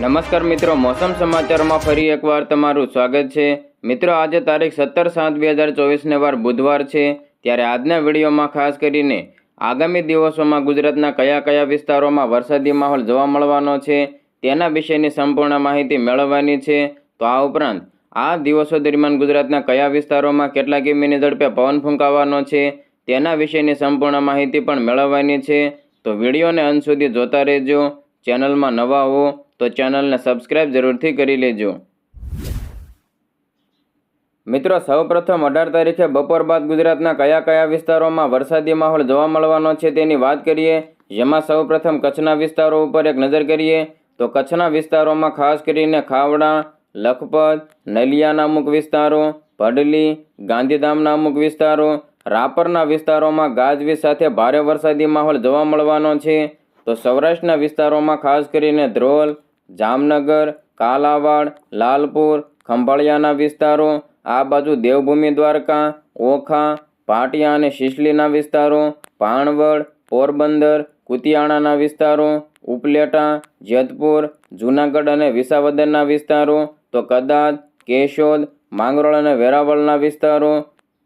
નમસ્કાર મિત્રો, મોસમ સમાચારમાં ફરી એકવાર તમારું સ્વાગત છે. મિત્રો, આજે તારીખ સત્તર સાત બે હજાર ચોવીસને વાર બુધવાર છે. ત્યારે આજના વિડીયોમાં ખાસ કરીને આગામી દિવસોમાં ગુજરાતના કયા કયા વિસ્તારોમાં વરસાદી માહોલ જોવા મળવાનો છે, તેના વિશેની સંપૂર્ણ માહિતી મેળવવાની છે. તો આ ઉપરાંત, આ દિવસો દરમિયાન ગુજરાતના કયા વિસ્તારોમાં કેટલા કિમીની ઝડપે પવન ફૂંકાવાનો છે, તેના વિશેની સંપૂર્ણ માહિતી પણ મેળવવાની છે. તો વિડીયોને અંત સુધી જોતા રહેજો. ચેનલમાં નવા હો તો ચેનલને સબસ્ક્રાઈબ જરૂરથી કરી લેજો. મિત્રો, સૌપ્રથમ અઢાર તારીખે બપોર બાદ ગુજરાતના કયા કયા વિસ્તારોમાં વરસાદી માહોલ જોવા મળવાનો છે તેની વાત કરીએ. જેમાં સૌપ્રથમ કચ્છના વિસ્તારો ઉપર એક નજર કરીએ તો કચ્છના વિસ્તારોમાં ખાસ કરીને ખાવડા, લખપત, નલિયાના અમુક વિસ્તારો, ભડલી, ગાંધીધામના અમુક વિસ્તારો, રાપરના વિસ્તારોમાં ગાજવીજ સાથે ભારે વરસાદી માહોલ જોવા મળવાનો છે. તો સૌરાષ્ટ્રના વિસ્તારોમાં ખાસ કરીને ધ્રોલ જામનગર, કાલાવાડ, લાલપુર, ખંભાળિયાના વિસ્તારો, આ બાજુ દેવભૂમિ દ્વારકા, ઓખા ભાટિયા અને શિશલીના વિસ્તારો ભાણવડ પોરબંદર, કુતિયાણાના વિસ્તારો, ઉપલેટા, જેતપુર, જૂનાગઢ અને વિસાવદરના વિસ્તારો, તો કદાચ કેશોદ, માંગરોળ અને વેરાવળના વિસ્તારો,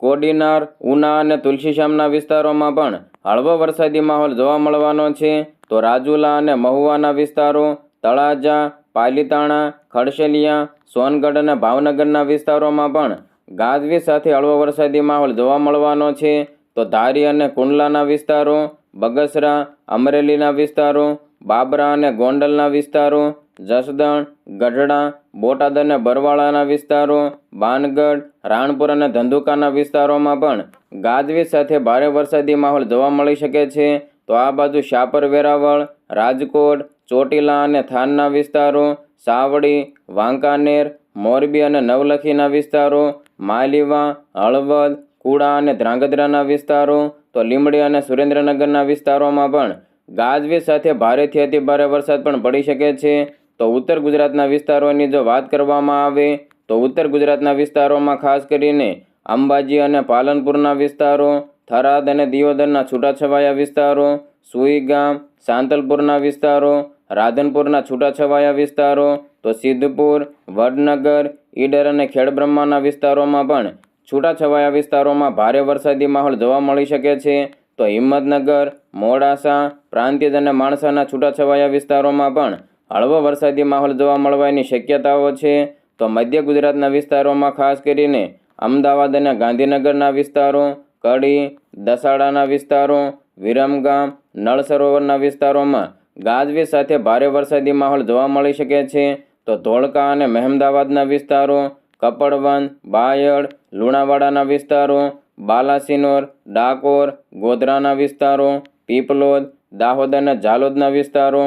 કોડીનાર, ઉના અને તુલસીશ્યામના વિસ્તારોમાં પણ હળવો વરસાદી માહોલ જોવા મળવાનો છે. તો રાજુલા અને મહુવાના વિસ્તારો તળાજા, પાલીતાણા, ખડશેલિયા, સોનગઢ અને ભાવનગરના વિસ્તારોમાં પણ ગાજવીજ સાથે હળવો વરસાદી માહોલ જોવા મળવાનો છે. તો ધારી અને કુંડલાના વિસ્તારો, બગસરા, અમરેલીના વિસ્તારો, બાબરા અને ગોંડલના વિસ્તારો, જસદણ, ગઢડા, બોટાદ અને બરવાળાના વિસ્તારો, બાનગઢ, રાણપુર અને ધંધુકાના વિસ્તારોમાં પણ ગાજવીજ સાથે ભારે વરસાદી માહોલ જોવા મળી શકે છે. તો આ બાજુ શાપર વેરાવળ, રાજકોટ ચોટીલા અને થાનના વિસ્તારો, સાવડી, વાંકાનેર, મોરબી અને નવલખીના વિસ્તારો, માલીવા, હળવદ, કુડા અને ધ્રાંગધ્રાના વિસ્તારો, તો લીંબડી અને સુરેન્દ્રનગરના વિસ્તારોમાં પણ ગાજવીજ સાથે ભારેથી અતિ ભારે વરસાદ પણ પડી શકે છે. તો ઉત્તર ગુજરાતના વિસ્તારોની જો વાત કરવામાં આવે, તો ઉત્તર ગુજરાતના વિસ્તારોમાં ખાસ કરીને અંબાજી અને પાલનપુરના વિસ્તારો, થરાદ અને દિયોદરના છૂટાછવાયા વિસ્તારો સુઈગામ સાંતલપુરના વિસ્તારો રાધનપુરના છૂટાછવાયા વિસ્તારો, તો સિદ્ધપુર, વડનગર, ઈડર અને ખેડબ્રહ્માના વિસ્તારોમાં પણ છૂટાછવાયા વિસ્તારોમાં ભારે વરસાદી માહોલ જોવા મળી શકે છે. તો હિંમતનગર, મોડાસા, પ્રાંતિજ અને માણસાના છૂટાછવાયા વિસ્તારોમાં પણ હળવો વરસાદી માહોલ જોવા મળવાની શક્યતાઓ છે. તો મધ્ય ગુજરાતના વિસ્તારોમાં ખાસ કરીને અમદાવાદ અને ગાંધીનગરના વિસ્તારો, કડી, દસાડાના વિસ્તારો, વિરમગામ, નળ સરોવરના વિસ્તારોમાં ગાજવીજ સાથે ભારે વરસાદી માહોલ જોવા મળી શકે છે. તો ધોળકા અને મહેમદાવાદના વિસ્તારો કપડવન બાયડ, લુણાવાડાના વિસ્તારો, બાલાસિનોર, ડાકોર, ગોધરાના વિસ્તારો, પીપલોદ, દાહોદ અને ઝાલોદના વિસ્તારો,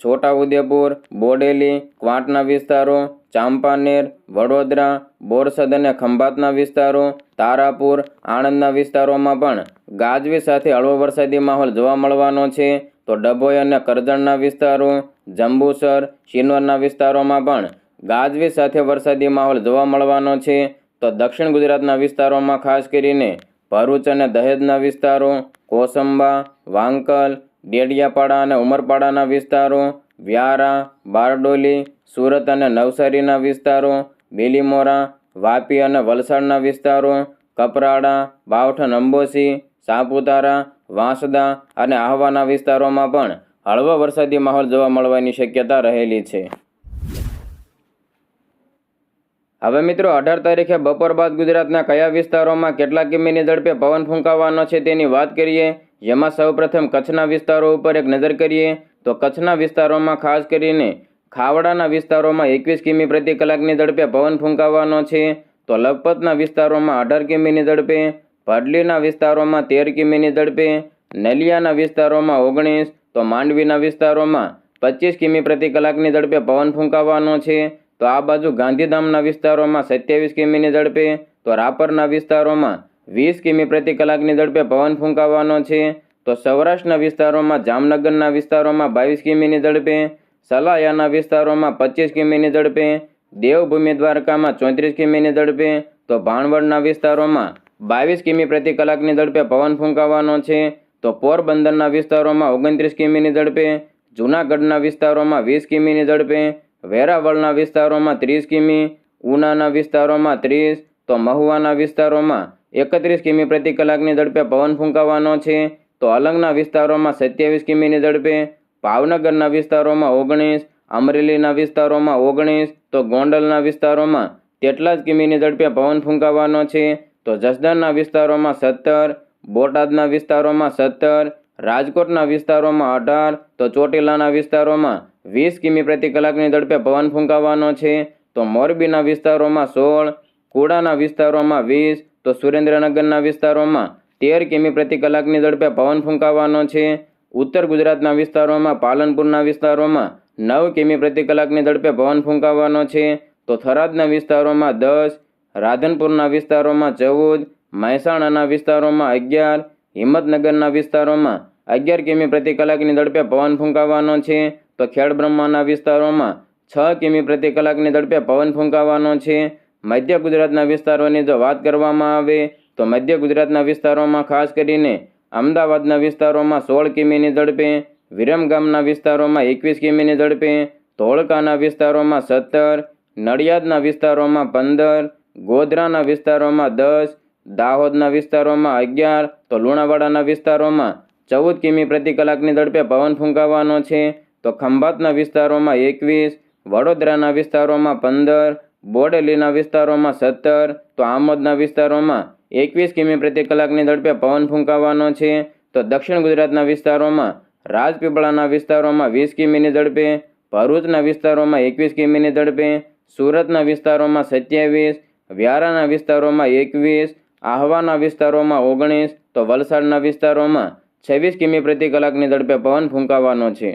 છોટાઉદેપુર, બોડેલી, ક્વાંટના વિસ્તારો, ચાંપાનેર, વડોદરા, બોરસદ અને ખંભાતના વિસ્તારો, તારાપુર, આણંદના વિસ્તારોમાં પણ ગાજવી સાથે હળવો વરસાદી માહોલ જોવા મળવાનો છે. તો ડભોઈ અને કરજણના વિસ્તારો, જંબુસર, શિનોરના વિસ્તારોમાં પણ ગાજવી સાથે વરસાદી માહોલ જોવા મળવાનો છે. તો દક્ષિણ ગુજરાતના વિસ્તારોમાં ખાસ કરીને ભરૂચ અને દહેજના વિસ્તારો, કોસંબા, વાંકલ, ડેડિયાપાડા અને ઉમરપાડાના વિસ્તારો, વ્યારા, બારડોલી, સુરત અને નવસારીના વિસ્તારો, બેલીમોરા, વાપી અને વલસાડના વિસ્તારો, કપરાડા બાવઠન અંબોસી, સાપુતારા વાંસદા અને આહવાના વિસ્તારોમાં પણ હળવો વરસાદી માહોલ જોવા મળવાની શક્યતા રહેલી છે. હવે મિત્રો, અઢાર તારીખે બપોર બાદ ગુજરાતના કયા વિસ્તારોમાં કેટલા કિમીની ઝડપે પવન ફૂંકાવાનો છે તેની વાત કરીએ, જેમાં સૌપ્રથમ કચ્છના વિસ્તારો ઉપર એક નજર કરીએ, તો કચ્છના વિસ્તારોમાં ખાસ કરીને ખાવડાના વિસ્તારોમાં એકવીસ કિમી પ્રતિ કલાકની ઝડપે પવન ફૂંકાવાનો છે, તો લખપતના વિસ્તારોમાં અઢાર કિમીની ઝડપે ભડલીના વિસ્તારોમાં તેર કિમીની ઝડપે, નલિયાના વિસ્તારોમાં ઓગણીસ, તો માંડવીના વિસ્તારોમાં પચીસ કિમી પ્રતિ કલાકની ઝડપે પવન ફૂંકાવાનો છે. તો આ બાજુ ગાંધીધામના વિસ્તારોમાં સત્યાવીસ કિમીની ઝડપે, તો રાપરના વિસ્તારોમાં વીસ કિમી પ્રતિ કલાકની ઝડપે પવન ફૂંકાવાનો છે. તો સૌરાષ્ટ્રના વિસ્તારોમાં જામનગરના વિસ્તારોમાં બાવીસ કિમીની ઝડપે, સલાયાના વિસ્તારોમાં પચીસ કિમીની ઝડપે, દેવભૂમિ દ્વારકામાં ચોત્રીસ કિમીની ઝડપે, તો ભાણવડના વિસ્તારોમાં બાવીસ કિમી પ્રતિ કલાકની ઝડપે પવન ફૂંકાવાનો છે. તો પોરબંદરના વિસ્તારોમાં ઓગણત્રીસ કિમીની ઝડપે, જૂનાગઢના વિસ્તારોમાં વીસ કિમીની ઝડપે, વેરાવળના વિસ્તારોમાં ત્રીસ કિમી, ઉનાના વિસ્તારોમાં ત્રીસ, તો મહુવાના વિસ્તારોમાં એકત્રીસ કિમી પ્રતિ કલાકની ઝડપે પવન ફૂંકાવાનો છે. તો અલંગના વિસ્તારોમાં સત્યાવીસ કિમીની ઝડપે, ભાવનગરના વિસ્તારોમાં ઓગણીસ, અમરેલીના વિસ્તારોમાં ઓગણીસ, તો ગોંડલના વિસ્તારોમાં તેટલા જ કિમીની ઝડપે પવન ફૂંકાવાનો છે. તો જસદણના વિસ્તારોમાં સત્તર, બોટાદના વિસ્તારોમાં સત્તર, રાજકોટના વિસ્તારોમાં અઢાર, તો ચોટીલાના વિસ્તારોમાં વીસ કિમી પ્રતિ કલાકની ઝડપે પવન ફૂંકાવાનો છે. તો મોરબીના વિસ્તારોમાં સોળ, કુડાના વિસ્તારોમાં વીસ, તો સુરેન્દ્રનગરના વિસ્તારોમાં તેર કિમી પ્રતિ કલાકની ઝડપે પવન ફૂંકાવાનો છે. ઉત્તર ગુજરાતના વિસ્તારોમાં પાલનપુરના વિસ્તારોમાં નવ કિમી પ્રતિ કલાકની ઝડપે પવન ફૂંકાવાનો છે. તો થરાદના વિસ્તારોમાં દસ રાધનપુરના વિસ્તારોમાં ચૌદ, મહેસાણાના વિસ્તારોમાં અગિયાર, હિંમતનગરના વિસ્તારોમાં અગિયાર કિમી પ્રતિ કલાકની ઝડપે પવન ફૂંકાવાનો છે. તો ખેડબ્રહ્માના વિસ્તારોમાં છ કિમી પ્રતિ કલાકની ઝડપે પવન ફૂંકાવાનો છે. મધ્ય ગુજરાતના વિસ્તારોની જો વાત કરવામાં આવે, તો મધ્ય ગુજરાતના વિસ્તારોમાં ખાસ કરીને અમદાવાદના વિસ્તારોમાં સોળ કિમીની ઝડપે, વિરમગામના વિસ્તારોમાં એકવીસ કિમીની ઝડપે, ધોળકાના વિસ્તારોમાં સત્તર, નડિયાદના વિસ્તારોમાં પંદર ગોધરાના વિસ્તારોમાં દસ, દાહોદના વિસ્તારોમાં અગિયાર, તો લુણાવાડાના વિસ્તારોમાં ચૌદ કિમી પ્રતિ કલાકની ઝડપે પવન ફૂંકાવાનો છે. તો ખંભાતના વિસ્તારોમાં એકવીસ, વડોદરાના વિસ્તારોમાં પંદર, બોડેલીના વિસ્તારોમાં સત્તર, તો આમોદના વિસ્તારોમાં એકવીસ કિમી પ્રતિ કલાકની ઝડપે પવન ફૂંકાવાનો છે. તો દક્ષિણ ગુજરાતના વિસ્તારોમાં રાજપીપળાના વિસ્તારોમાં વીસ કિમીની ઝડપે, ભરૂચના વિસ્તારોમાં એકવીસ કિમીની ઝડપે, સુરતના વિસ્તારોમાં સત્યાવીસ વ્યારાના વિસ્તારોમાં એકવીસ, આહવાના વિસ્તારોમાં ઓગણીસ, તો વલસાડના વિસ્તારોમાં છવ્વીસ કિમી પ્રતિ કલાકની ઝડપે પવન ફૂંકાવાનો છે.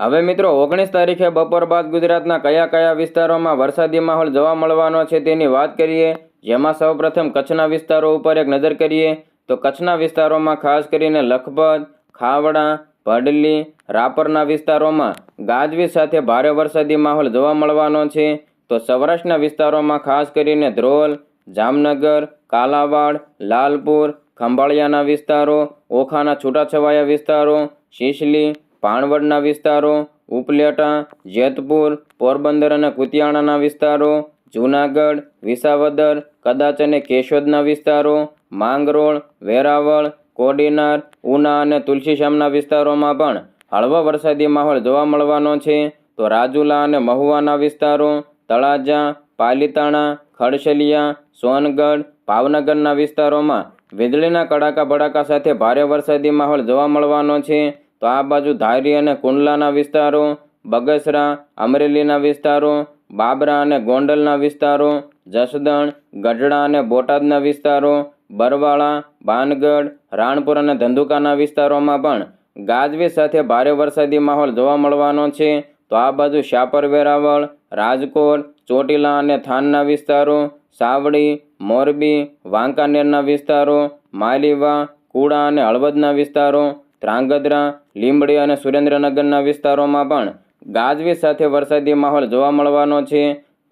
હવે મિત્રો, ઓગણીસ તારીખે બપોર બાદ ગુજરાતના કયા કયા વિસ્તારોમાં વરસાદી માહોલ જોવા મળવાનો છે તેની વાત કરીએ. જેમાં સૌપ્રથમ કચ્છના વિસ્તારો ઉપર એક નજર કરીએ, તો કચ્છના વિસ્તારોમાં ખાસ કરીને લખપત, ખાવડા, ભડલી, રાપરના વિસ્તારોમાં ગાજવીજ સાથે ભારે વરસાદી માહોલ જોવા મળવાનો છે. તો સૌરાષ્ટ્રના વિસ્તારોમાં ખાસ કરીને ધ્રોલ, જામનગર, કાલાવાડ, લાલપુર, ખંભાળિયાના વિસ્તારો, ઓખાના છૂટાછવાયા વિસ્તારો, શીશલી ભાણવડના વિસ્તારો, ઉપલેટા, જેતપુર, પોરબંદર અને કુતિયાણાના વિસ્તારો, જૂનાગઢ, વિસાવદર, કદાચ અને કેશોદના વિસ્તારો, માંગરોળ, વેરાવળ, કોડીનાર, ઉના અને તુલસીશ્યામના વિસ્તારોમાં પણ હળવો વરસાદી માહોલ જોવા મળવાનો છે. તો રાજુલા અને મહુવાના વિસ્તારો તળાજા, પાલીતાણા, ખડશલિયા, સોનગઢ, ભાવનગરના વિસ્તારોમાં વીજળીના કડાકા ભડાકા સાથે ભારે વરસાદી માહોલ જોવા મળવાનો છે. તો આ બાજુ ધારી અને કુંડલાના વિસ્તારો, બગસરા, અમરેલીના વિસ્તારો, બાબરા અને ગોંડલના વિસ્તારો, જસદણ, ગઢડા અને બોટાદના વિસ્તારો, બરવાળા બાનગઢ રાણપુર અને ધંધુકાના વિસ્તારોમાં પણ ગાજવીજ સાથે ભારે વરસાદી માહોલ જોવા મળવાનો છે. તો આ બાજુ શાપર વેરાવળ રાજકોટ, ચોટીલા અને થાનના વિસ્તારો, સાવડી, મોરબી, વાંકાનેરના વિસ્તારો, માલીવા, કુડા અને હળવદના વિસ્તારો, ધ્રાંગધ્રા, લીંબડી અને સુરેન્દ્રનગરના વિસ્તારોમાં પણ ગાજવીજ સાથે વરસાદી માહોલ જોવા મળવાનો છે.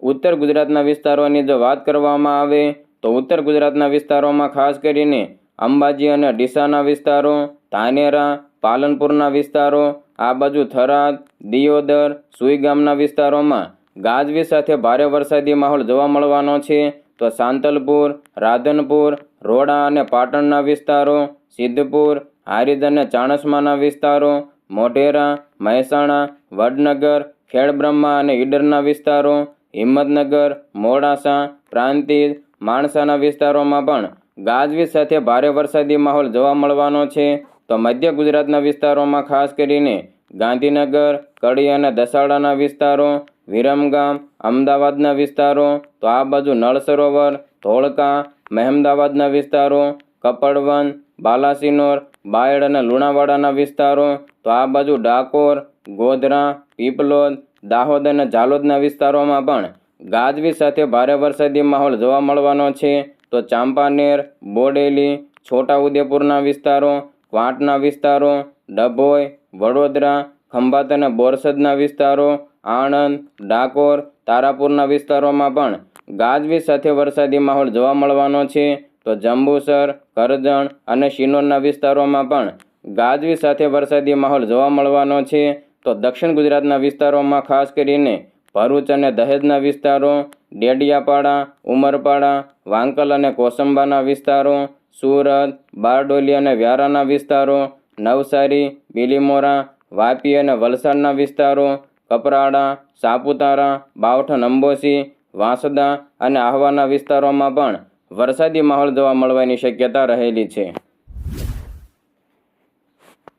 ઉત્તર ગુજરાતના વિસ્તારોની જો વાત કરવામાં આવે, તો ઉત્તર ગુજરાતના વિસ્તારોમાં ખાસ કરીને અંબાજી અને ડીસાના વિસ્તારો, ધાનેરા, પાલનપુરના વિસ્તારો, આ બાજુ થરાદ, દિયોદર, સુઈગામના વિસ્તારોમાં ગાજવીજ સાથે ભારે વરસાદી માહોલ જોવા મળવાનો છે. તો સાંતલપુર, રાધનપુર, રોડા અને પાટણના વિસ્તારો, સિદ્ધપુર, હારીજ અને ચાણસ્માના વિસ્તારો, મોઢેરા, મહેસાણા, વડનગર, ખેડબ્રહ્મા અને ઈડરના વિસ્તારો, હિંમતનગર, મોડાસા, પ્રાંતિજ, માણસાના વિસ્તારોમાં પણ ગાજવીજ સાથે ભારે વરસાદી માહોલ જોવા મળવાનો છે. તો મધ્ય ગુજરાતના વિસ્તારોમાં ખાસ કરીને ગાંધીનગર, કડી અને દસાડાના વિસ્તારો વિરમગામ, અમદાવાદના વિસ્તારો, તો આ બાજુ નળ સરોવર ધોળકા, મહેમદાવાદના વિસ્તારો, કપડવન, બાલાસિનોર, બાયડ અને લુણાવાડાના વિસ્તારો, તો આ બાજુ ડાકોર, ગોધરા, પીપલોદ, દાહોદ અને ઝાલોદના વિસ્તારોમાં પણ ગાજવી સાથે ભારે વરસાદી માહોલ જોવા મળવાનો છે. તો ચાંપાનેર, બોડેલી, છોટાઉદેપુરના વિસ્તારો, ક્વાંટના વિસ્તારો, ડભોઈ, વડોદરા, ખંભાત અને બોરસદના વિસ્તારો આણંદ, ડાકોર, તારાપુરના વિસ્તારોમાં પણ ગાજવીજ સાથે વરસાદી માહોલ જોવા મળવાનો છે. તો જંબુસર, કરજણ અને શિનોરના વિસ્તારોમાં પણ ગાજવીજ સાથે વરસાદી માહોલ જોવા મળવાનો છે. તો દક્ષિણ ગુજરાતના વિસ્તારોમાં ખાસ કરીને ભરૂચ અને દહેજના વિસ્તારો, ડેડિયાપાડા, ઉમરપાડા, વાંકલ અને કોસંબાના વિસ્તારો, સુરત, બારડોલી અને વ્યારાના વિસ્તારો, નવસારી, બિલીમોરા, વાપી અને વલસાડના વિસ્તારો કપરાડા, સાપુતારા, બાવઠા અંબોસી વાંસદા અને આહવાના વિસ્તારોમાં પણ વરસાદી માહોલ જોવા મળવાની શક્યતા રહેલી છે.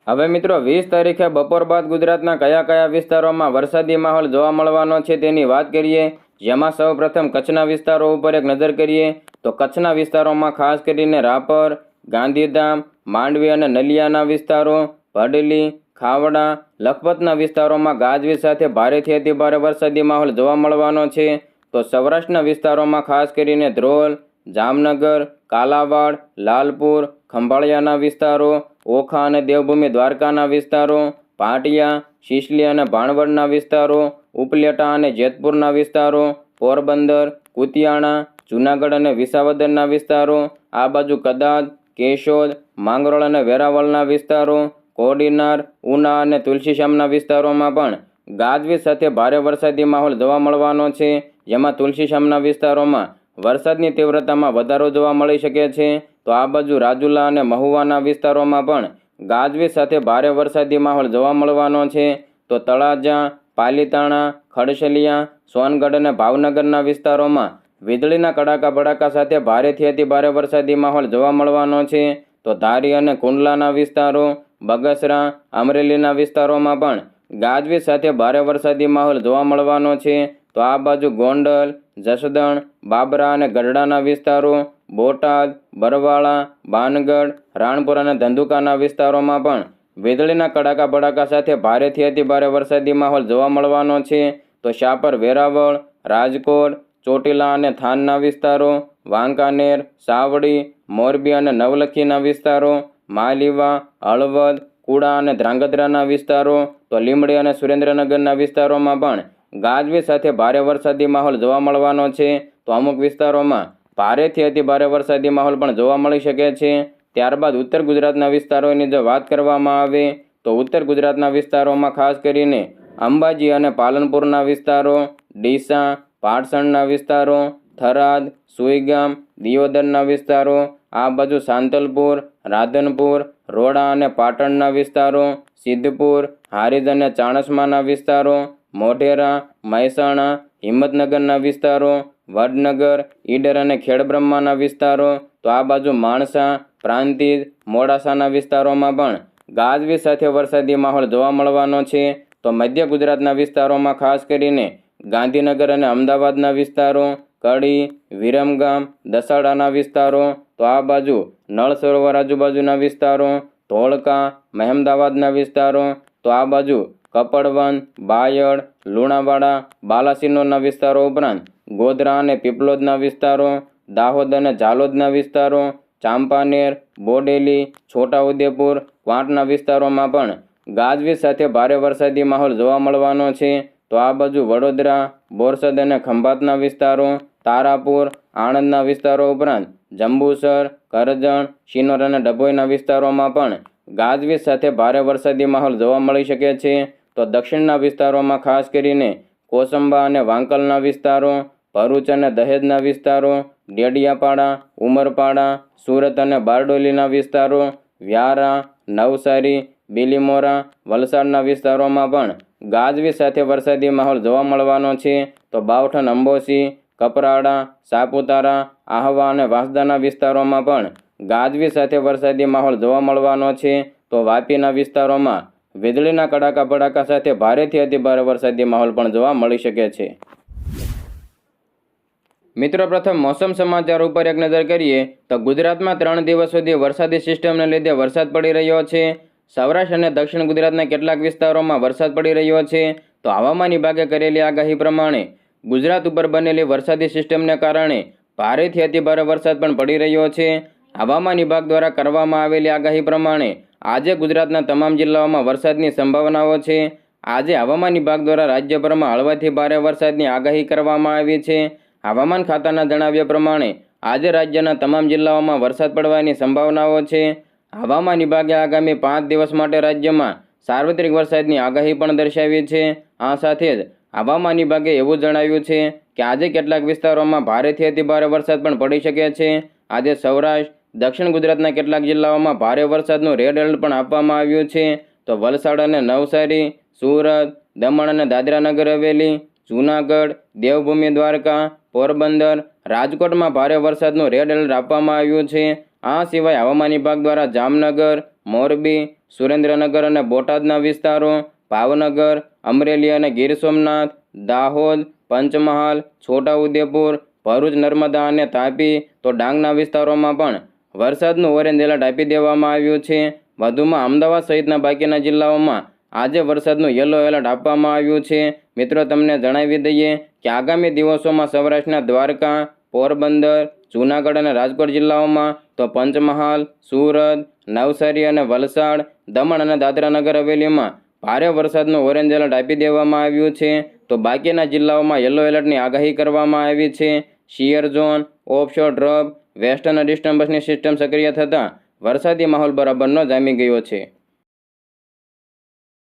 હવે મિત્રો, વીસ તારીખે બપોર બાદ ગુજરાતના કયા કયા વિસ્તારોમાં વરસાદી માહોલ જોવા મળવાનો છે તેની વાત કરીએ. જેમાં સૌ પ્રથમ કચ્છના વિસ્તારો ઉપર એક નજર કરીએ તો કચ્છના વિસ્તારોમાં ખાસ કરીને રાપર, ગાંધીધામ, માંડવી અને નલિયાના વિસ્તારો, ભડલી, ખાવડા લખપતના વિસ્તારોમાં ગાજવીજ સાથે ભારેથી અતિભારે વરસાદી માહોલ જોવા મળવાનો છે. તો સૌરાષ્ટ્રના વિસ્તારોમાં ખાસ કરીને ધ્રોલ, જામનગર, કાલાવાડ, લાલપુર, ખંભાળિયાના વિસ્તારો, ઓખા અને દેવભૂમિ દ્વારકાના વિસ્તારો, પાટિયા, શિશલી અને ભાણવડના વિસ્તારો, ઉપલેટા અને જેતપુરના વિસ્તારો, પોરબંદર, કુતિયાણા, જૂનાગઢ અને વિસાવદરના વિસ્તારો, આ બાજુ કદાદ કેશોદ, માંગરોળ અને વેરાવળના વિસ્તારો કોડીનાર, ઉના અને તુલસીશ્યામના વિસ્તારોમાં પણ ગાજવીજ સાથે ભારે વરસાદી માહોલ જોવા મળવાનો છે. જેમાં તુલસીશ્યામના વિસ્તારોમાં વરસાદની તીવ્રતામાં વધારો જોવા મળી શકે છે. તો આ બાજુ રાજુલા અને મહુવાના વિસ્તારોમાં પણ ગાજવીજ સાથે ભારે વરસાદી માહોલ જોવા મળવાનો છે. તો તળાજા, પાલીતાણા ખડશલિયા સોનગઢ અને ભાવનગરના વિસ્તારોમાં વીજળીના કડાકા ભડાકા સાથે ભારેથી અતિ ભારે વરસાદી માહોલ જોવા મળવાનો છે. તો ધારી અને કુંડલાના વિસ્તારો બગસરા, અમરેલીના વિસ્તારોમાં પણ ગાજવીજ સાથે ભારે વરસાદી માહોલ જોવા મળવાનો છે. તો આ બાજુ ગોંડલ, જસદણ, બાબરા અને ગઢડાના વિસ્તારો, બોટાદ, બરવાળા બાનગઢ રાણપુર અને ધંધુકાના વિસ્તારોમાં પણ વીજળીના કડાકા ભડાકા સાથે ભારેથી અતિ ભારે વરસાદી માહોલ જોવા મળવાનો છે. તો શાપર, વેરાવળ, રાજકોટ, ચોટીલા અને થાનના વિસ્તારો, વાંકાનેર, સાવડી, મોરબી અને નવલખીના વિસ્તારો માલીવા, હળવદ, કુડા અને ધ્રાંગધ્રાના વિસ્તારો, તો લીંબડી અને સુરેન્દ્રનગરના વિસ્તારોમાં પણ ગાજવીજ સાથે ભારે વરસાદી માહોલ જોવા મળવાનો છે. તો અમુક વિસ્તારોમાં ભારેથી અતિ ભારે વરસાદી માહોલ પણ જોવા મળી શકે છે. ત્યારબાદ ઉત્તર ગુજરાતના વિસ્તારોની જો વાત કરવામાં આવે, તો ઉત્તર ગુજરાતના વિસ્તારોમાં ખાસ કરીને અંબાજી અને પાલનપુરના વિસ્તારો, ડીસા પાટસણના વિસ્તારો, થરાદ, સુઈગામ, દિયોદરના વિસ્તારો, આ બાજુ સાંતલપુર રાધનપુર, રોડા અને પાટણના વિસ્તારો, સિદ્ધપુર, હારીજ અને ચાણસમાના વિસ્તારો, મોઢેરા, મહેસાણા, હિંમતનગરના વિસ્તારો, વડનગર, ઈડર અને ખેડબ્રહ્માના વિસ્તારો, તો આ બાજુ માણસા, પ્રાંતિજ, મોડાસાના વિસ્તારોમાં પણ ગાજવીજ સાથે વરસાદી માહોલ જોવા મળવાનો છે. તો મધ્ય ગુજરાતના વિસ્તારોમાં ખાસ કરીને ગાંધીનગર અને અમદાવાદના વિસ્તારો, કડી, વિરમગામ, દસાડાના વિસ્તારો તો આ બાજુ નળ સરોવર આજુબાજુના વિસ્તારો, ધોળકા, મહેમદાવાદના વિસ્તારો, તો આ બાજુ કપડવન બાયડ, લુણાવાડા, બાલાસિનોરના વિસ્તારો ઉપરાંત ગોધરા અને પીપલોદના વિસ્તારો, દાહોદ અને ઝાલોદના વિસ્તારો, ચાંપાનેર, બોડેલી, છોટાઉદેપુર ક્વાંટના વિસ્તારોમાં પણ ગાજવીજ સાથે ભારે વરસાદી માહોલ જોવા મળવાનો છે. તો આ બાજુ વડોદરા, બોરસદ અને ખંભાતના વિસ્તારો, તારાપુર, આણંદના વિસ્તારો ઉપરાંત જંબુસર, કરજણ, શિનોર અને ડભોઈના વિસ્તારોમાં પણ ગાજવીજ સાથે ભારે વરસાદી માહોલ જોવા મળી શકે છે. તો દક્ષિણના વિસ્તારોમાં ખાસ કરીને કોસંબા અને વાંકલના વિસ્તારો, ભરૂચ અને દહેજના વિસ્તારો, ડેડિયાપાડા, ઉમરપાડા, સુરત અને બારડોલીના વિસ્તારો, વ્યારા, નવસારી, બિલીમોરા, વલસાડના વિસ્તારોમાં પણ ગાજવીજ સાથે વરસાદી માહોલ જોવા મળવાનો છે. તો બાવઠન અંબોસી, કપરાડા, સાપુતારા આહવા અને વાંસદાના વિસ્તારોમાં પણ ગાજવી સાથે વરસાદી માહોલ જોવા મળવાનો છે. તો વાપીના વિસ્તારોમાં વીજળીના કડાકા ભડાકા સાથે ભારેથી અતિભારે વરસાદી માહોલ પણ જોવા મળી શકે છે. મિત્રો, પ્રથમ મોસમ સમાચાર ઉપર એક નજર કરીએ તો ગુજરાતમાં ત્રણ દિવસ સુધી વરસાદી સિસ્ટમને લીધે વરસાદ પડી રહ્યો છે. સૌરાષ્ટ્ર અને દક્ષિણ ગુજરાતના કેટલાક વિસ્તારોમાં વરસાદ પડી રહ્યો છે. તો હવામાન વિભાગે કરેલી આગાહી પ્રમાણે ગુજરાત ઉપર બનેલી વરસાદી સિસ્ટમને કારણે ભારેથી અતિભારે વરસાદ પણ પડી રહ્યો છે. હવામાન વિભાગ દ્વારા કરવામાં આવેલી આગાહી પ્રમાણે આજે ગુજરાતના તમામ જિલ્લાઓમાં વરસાદની સંભાવનાઓ છે. આજે હવામાન વિભાગ દ્વારા રાજ્યભરમાં હળવાથી ભારે વરસાદની આગાહી કરવામાં આવી છે. હવામાન ખાતાના જણાવ્યા પ્રમાણે આજે રાજ્યના તમામ જિલ્લાઓમાં વરસાદ પડવાની સંભાવનાઓ છે. હવામાન વિભાગે આગામી પાંચ દિવસ માટે રાજ્યમાં સાર્વત્રિક વરસાદની આગાહી પણ દર્શાવી છે. આ સાથે જ હવામાન વિભાગે એવું જણાવ્યું છે કે આજે કેટલાક વિસ્તારોમાં ભારેથી અતિ ભારે વરસાદ પણ પડી શકે છે. આજે સૌરાષ્ટ્ર, દક્ષિણ ગુજરાતના કેટલાક જિલ્લાઓમાં ભારે વરસાદનું રેડ એલર્ટ પણ આપવામાં આવ્યું છે. તો વલસાડ અને નવસારી, સુરત, દમણ અને દાદરાનગર હવેલી, જૂનાગઢ, દેવભૂમિ, દ્વારકા, પોરબંદર, રાજકોટમાં ભારે વરસાદનું રેડ એલર્ટ આપવામાં આવ્યું છે. આ સિવાય હવામાન વિભાગ દ્વારા જામનગર, મોરબી, સુરેન્દ્રનગર અને બોટાદના વિસ્તારો ભાવનગર, અમરેલી અને ગીર સોમનાથ, દાહોદ, પંચમહાલ, છોટાઉદેપુર, ભરૂચ, નર્મદા અને તાપી તો ડાંગના વિસ્તારોમાં પણ વરસાદનું ઓરેન્જ એલર્ટ આપી દેવામાં આવ્યું છે. વધુમાં અમદાવાદ સહિતના બાકીના જિલ્લાઓમાં આજે વરસાદનું યલો એલર્ટ આપવામાં આવ્યું છે. મિત્રો, તમને જણાવી દઈએ કે આગામી દિવસોમાં સૌરાષ્ટ્રના દ્વારકા, પોરબંદર, જૂનાગઢ અને રાજકોટ જિલ્લાઓમાં તો પંચમહાલ, સુરત, નવસારી અને વલસાડ, દમણ અને દાદરા નગર હવેલીમાં ભારે વરસાદનું ઓરેન્જ એલર્ટ આપી દેવામાં આવ્યું છે. તો બાકીના જિલ્લાઓમાં યલો એલર્ટની આગાહી કરવામાં આવી છે. શિયર ઝોન, ઓફશોર ડ્રબ વેસ્ટર્ન ડિસ્ટર્બન્સની સિસ્ટમ સક્રિય થતાં વરસાદી માહોલ બરાબરનો જામી ગયો છે.